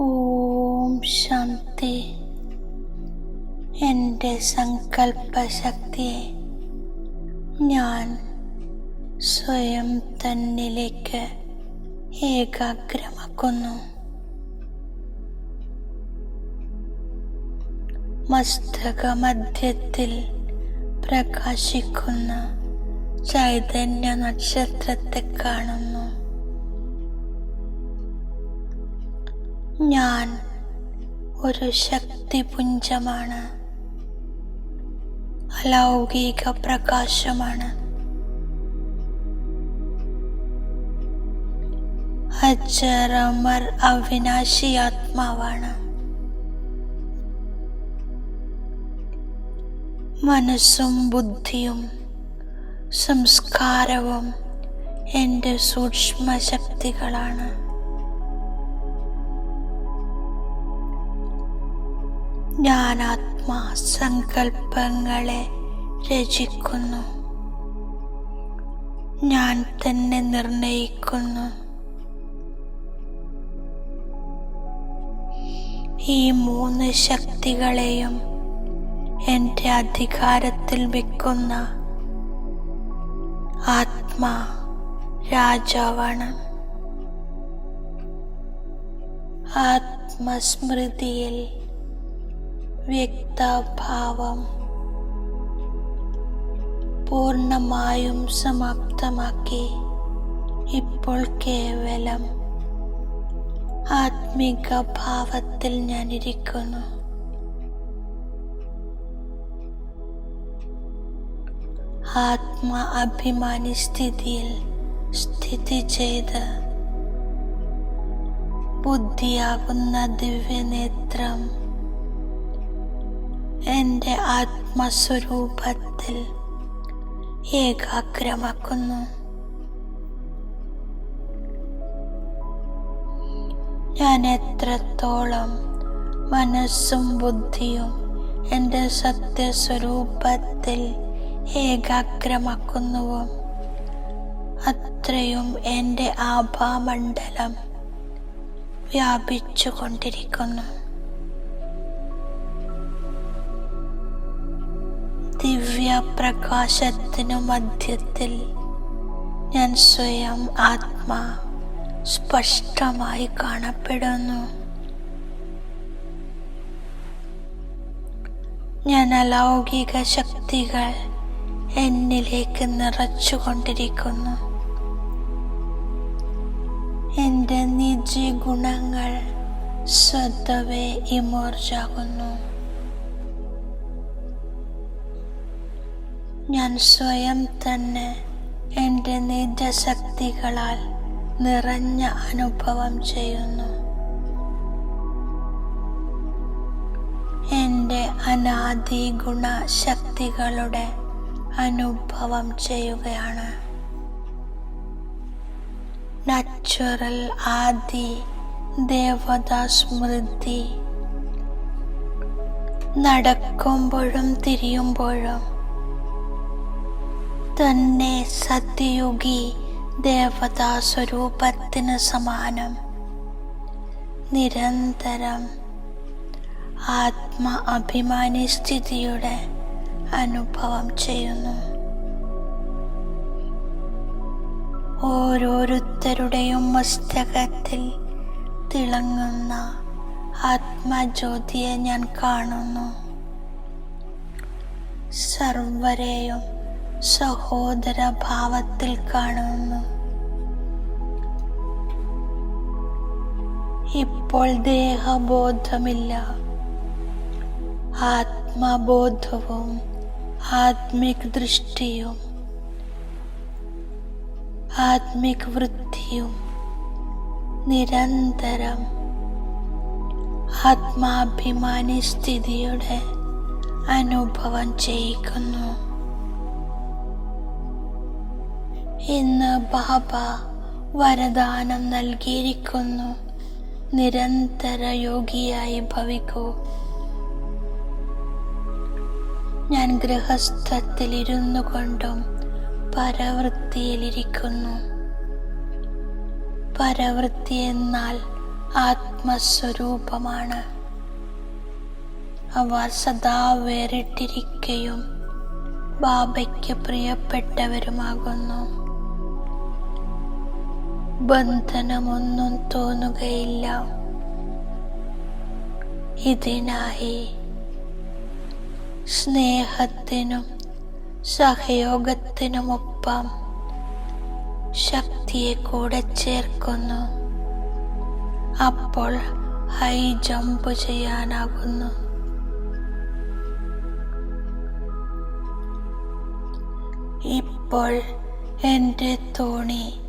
ഓം ശാന്തി. എന്റെ സങ്കല്പശക്തിയെ ഞാൻ സ്വയം തന്നിലേക്ക് ഏകാഗ്രമാക്കുന്നു. മസ്തകമധ്യത്തിൽ പ്രകാശിക്കുന്ന ചൈതന്യ നക്ഷത്രത്തെ കാണുന്നു. ഞാൻ ഒരു ശക്തിപുഞ്ചമാണ്. അലൗകിക പ്രകാശമാണ്. അച്ചറമർ അവിനാശി ആത്മാവാണ്. മനസ്സും ബുദ്ധിയും സംസ്കാരവും എന്റെ സൂക്ഷ്മ ഞാൻ സങ്കല്പങ്ങളെ രചിക്കുന്നു. ഞാൻ തന്നെ നിർണയിക്കുന്നു. ഈ മൂന്ന് ശക്തികളെയും എന്റെ അധികാരത്തിൽ വെക്കുന്ന ആത്മാ രാജാവാണ്. ആത്മസ്മൃതിയിൽ വ്യക്തഭാവം പൂർണമായും സമാപ്തമാക്കി. ഇപ്പോൾ കേവലം ആത്മിക ഭാവത്തിൽ ഞാനിരിക്കുന്നു. ആത്മ അഭിമാനി സ്ഥിതിയിൽ സ്ഥിതി ചെയ്ത് ബുദ്ധിയാകുന്ന ദിവ്യനേത്രം എന്റെ ആത്മസ്വരൂപത്തിൽ ഏകാഗ്രമാക്കുന്നു. ഞാൻ എത്രത്തോളം മനസ്സും ബുദ്ധിയും എന്റെ സത്യസ്വരൂപത്തിൽ ഏകാഗ്രമാക്കുന്നുവോ അത്രയും എന്റെ ആഭാമണ്ഡലം വ്യാപിച്ചു കൊണ്ടിരിക്കുന്നു പ്രകാശത്തിനു മധ്യത്തിൽ ഞാൻ സ്വയം ആത്മാ സ്പഷ്ടമായി കാണപ്പെടുന്നു. ഞാൻ അലൗകിക ശക്തികൾ എന്നിലേക്ക് നിറച്ചുകൊണ്ടിരിക്കുന്നു. എന്റെ നിജി ഗുണങ്ങൾ സ്വതവേ ഇമോർജാകുന്നു ഞാൻ സ്വയം തന്നെ എന്റെ നിജശക്തികളാൽ നിറഞ്ഞ അനുഭവം ചെയ്യുന്നു. എന്റെ അനാദി ഗുണശക്തികളുടെ അനുഭവം ചെയ്യുകയാണ്. നാച്ചുറൽ ആദി ദേവതാ സ്മൃതി നടക്കുമ്പോഴും തിരിയുമ്പോഴും തന്നെ സത്യയുഗി ദേവതാ സ്വരൂപത്തിന് സമാനം. നിരന്തരം ആത്മ അഭിമാനി സ്ഥിതിയുടെ അനുഭവം ചെയ്യുന്നു. ഓരോരുത്തരുടെയും മസ്തകത്തിൽ തിളങ്ങുന്ന ആത്മജ്യോതിയെ ഞാൻ കാണുന്നു. സർവരെയും സഹോദര ഭാവത്തിൽ കാണുന്നു. ഇപ്പോൾ ദേഹബോധമില്ല. ആത്മബോധവും ആത്മിക് ദൃഷ്ടിയും ആത്മിക് വൃത്തിയും നിരന്തരം ആത്മാഭിമാനി സ്ഥിതിയുടെ അനുഭവം ചെയ്യിക്കുന്നു. ഇന്ന് ബാബ വരദാനം നൽകിയിരിക്കുന്നു. നിരന്തര യോഗിയായി ഭവിക്കൂ. ഞാൻ ഗൃഹസ്ഥത്തിലിരുന്നു കൊണ്ടും പരവൃത്തിയിലിരിക്കുന്നു. പരവൃത്തി എന്നാൽ ആത്മസ്വരൂപമാണ്. അവ സദാ വേറിട്ടിരിക്കുകയും ബാബയ്ക്ക് പ്രിയപ്പെട്ടവരുമാകുന്നു. ബന്ധനമൊന്നും തോന്നുകയില്ല. ഇതിനായി സ്നേഹത്തിനും സഹയോഗത്തിനുമൊപ്പം ശക്തിയെ കൂടെ ചേർക്കുന്നു. അപ്പോൾ ഹൈ ജമ്പ് ചെയ്യാനാകുന്നു. ഇപ്പോൾ എന്റെ തോണി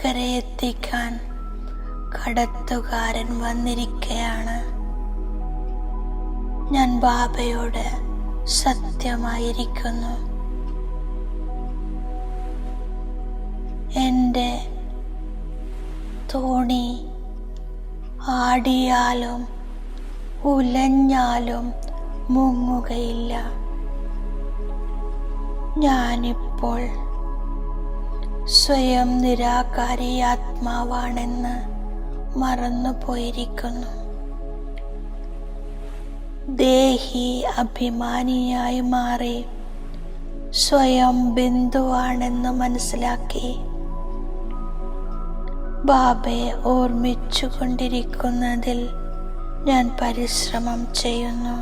അക്കരെ എത്തിക്കാൻ കടത്തുകാരൻ വന്നിരിക്കയാണ്. ഞാൻ ബാബയോട് സത്യമായിരിക്കുന്നു. എന്റെ തോണി ആടിയാലും ഉലഞ്ഞാലും മുങ്ങുകയില്ല. ഞാനിപ്പോൾ സ്വയം നിരാകാരി ആത്മാവാണെന്ന് മറന്നു പോയിരിക്കുന്നു ദേഹി അഭിമാനിയായി മാറി സ്വയം ബിന്ദുവാണെന്ന് മനസ്സിലാക്കി ബാബയെ ഓർമ്മിച്ചു കൊണ്ടിരിക്കുന്നതിൽ ഞാൻ പരിശ്രമം ചെയ്യുന്നു.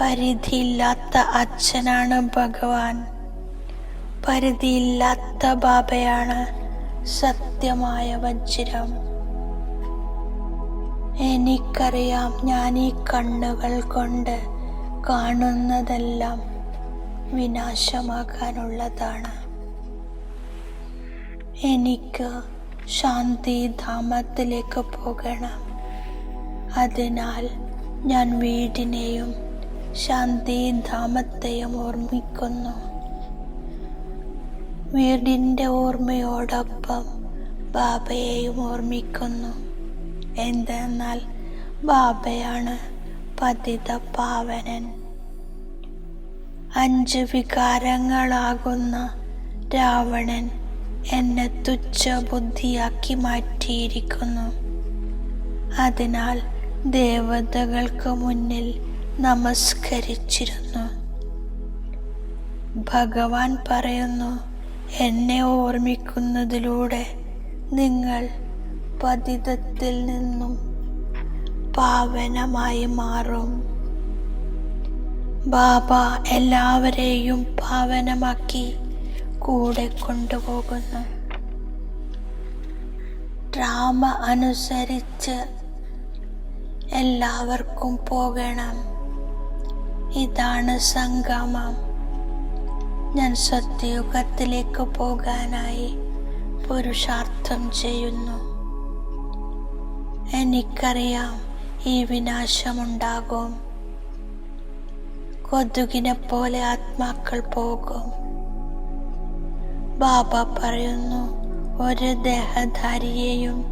പരിധിയില്ലാത്ത അച്ഛനാണ് ഭഗവാൻ. പരിധിയില്ലാത്ത ബാബയാണ് സത്യമായ വജ്രം. എനിക്കറിയാം ഞാൻ ഈ കണ്ണുകൾ കൊണ്ട് കാണുന്നതെല്ലാം വിനാശമാകാനുള്ളതാണ്. എനിക്ക് ശാന്തിധാമത്തിലേക്ക് പോകണം. അതിനാൽ ഞാൻ വീടിനെയും ശാന്തി ശാന്തിധാമത്തെയും ഓർമ്മിക്കുന്നു. വീടിന്റെ ഓർമ്മയോടൊപ്പം ബാബയെയും ഓർമ്മിക്കുന്നു. എന്തെന്നാൽ ബാബയാണ് പതിത പാവനൻ. അഞ്ച് വികാരങ്ങളാകുന്ന രാവണൻ എന്നെ തുച്ഛ ബുദ്ധിയാക്കി മാറ്റിയിരിക്കുന്നു. അതിനാൽ ദേവതകൾക്ക് മുന്നിൽ നമസ്കരിച്ചിരുന്നു. ഭഗവാൻ പറയുന്നു എന്നെ ഓർമ്മിക്കുന്നതിലൂടെ നിങ്ങൾ പതിതത്തിൽ നിന്നും പാവനമായി മാറും. ബാബ എല്ലാവരെയും പാവനമാക്കി കൂടെ കൊണ്ടുപോകുന്നു. ഡ്രാമ അനുസരിച്ച് എല്ലാവർക്കും പോകണം. ഇതാണ് സംഗമം. ഞാൻ സത്യയുഗത്തിലേക്ക് പോകാനായി പുരുഷാർത്ഥം ചെയ്യുന്നു. എനിക്കറിയാം ഈ വിനാശമുണ്ടാകും. കൊതുകിനെ പോലെ ആത്മാക്കൾ പോകും. ബാബ പറയുന്നു ഒരു ദേഹധാരിയെയും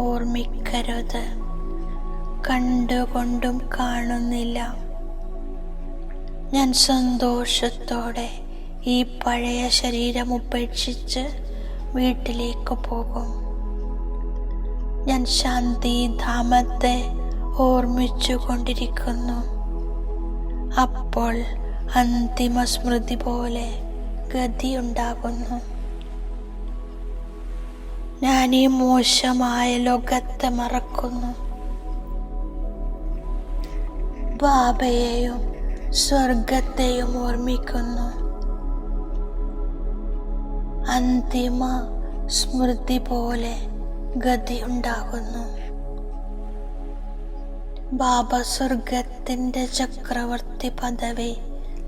ഓർമ്മിക്കരുത്. കണ്ടുകൊണ്ടും കാണുന്നില്ല. ഞാൻ സന്തോഷത്തോടെ ഈ പഴയ ശരീരം ഉപേക്ഷിച്ച് വീട്ടിലേക്ക് പോകും. ഞാൻ ശാന്തി ധാമത്തെ ഓർമ്മിച്ചു കൊണ്ടിരിക്കുന്നു. അപ്പോൾ അന്തിമ സ്മൃതി പോലെ ഗതിയുണ്ടാകുന്നു ഞാൻ ഈ മോശമായ ലോകത്തെ മറക്കുന്നു. ബാബയെയും സ്വർഗത്തെയും ഓർമ്മിക്കുന്നു. അന്തിമ സ്മൃതി പോലെ ഗതി ഉണ്ടാകുന്നു ബാബ സ്വർഗത്തിന്റെ ചക്രവർത്തി പദവി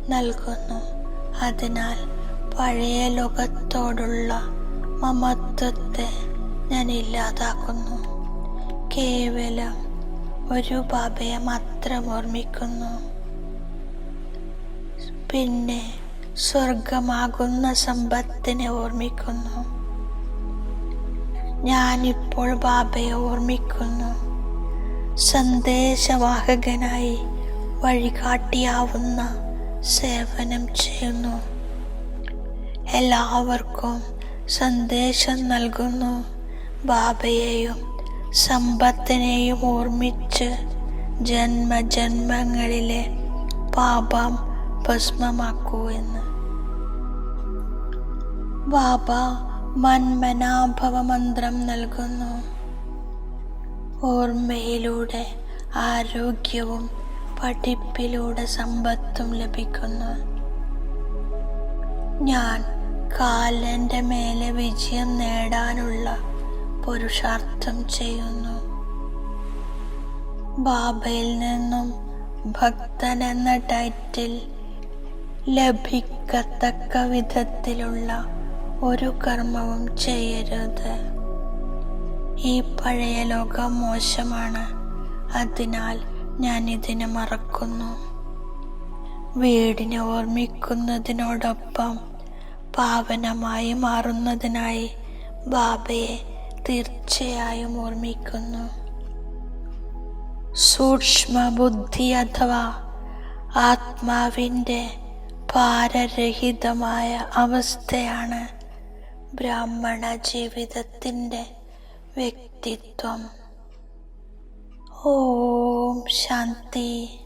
നൽകുന്നു. അതിനാൽ പഴയ ലോകത്തോടുള്ള മമത്വത്തെ ഞാൻ ഇല്ലാതാക്കുന്നു. കേവലം ഒരു ബാബയെ മാത്രം ഓർമ്മിക്കുന്നു. പിന്നെ സ്വർഗമാകുന്ന സമ്പത്തിനെ ഓർമ്മിക്കുന്നു. ഞാനിപ്പോൾ ബാബയെ ഓർമ്മിക്കുന്നു. സന്ദേശവാഹകനായി വഴികാട്ടിയാവുന്ന സേവനം ചെയ്യുന്നു. എല്ലാവർക്കും സന്ദേശം നൽകുന്നു. ബാബയെയും സമ്പത്തിനെയും ഓർമ്മിച്ച് ജന്മജന്മങ്ങളിലെ പാപം ഭസ്മമാക്കൂ എന്ന്. ബാബ മന്മനാഭവ മന്ത്രം നൽകുന്നു. ഓർമ്മയിലൂടെ ആരോഗ്യവും പഠിപ്പിലൂടെ സമ്പത്തും ലഭിക്കുന്നു. ഞാൻ കാലന്റെ മേലെ വിജയം നേടാനുള്ള പുരുഷാർത്ഥം ചെയ്യുന്നു. ബാബയിൽ നിന്നും ഭക്തൻ എന്ന ടൈറ്റിൽ ലഭിക്കത്തക്ക വിധത്തിലുള്ള ഒരു കർമ്മവും ചെയ്യരുത്. ഈ പഴയ ലോകം മോശമാണ്. അതിനാൽ ഞാൻ ഇതിനെ മറക്കുന്നു. വീടിനെ ഓർമ്മിക്കുന്നതിനോടൊപ്പം പാവനമായി മാറുന്നതിനായി ബാബയെ തീർച്ചയായും ഓർമ്മിക്കുന്നു. സൂക്ഷ്മ ബുദ്ധി അഥവാ ആത്മാവിന്റെ ഭാരരഹിതമായ അവസ്ഥയാണ് ബ്രാഹ്മണ ജീവിതത്തിന്റെ വ്യക്തിത്വം. ഓം ശാന്തി.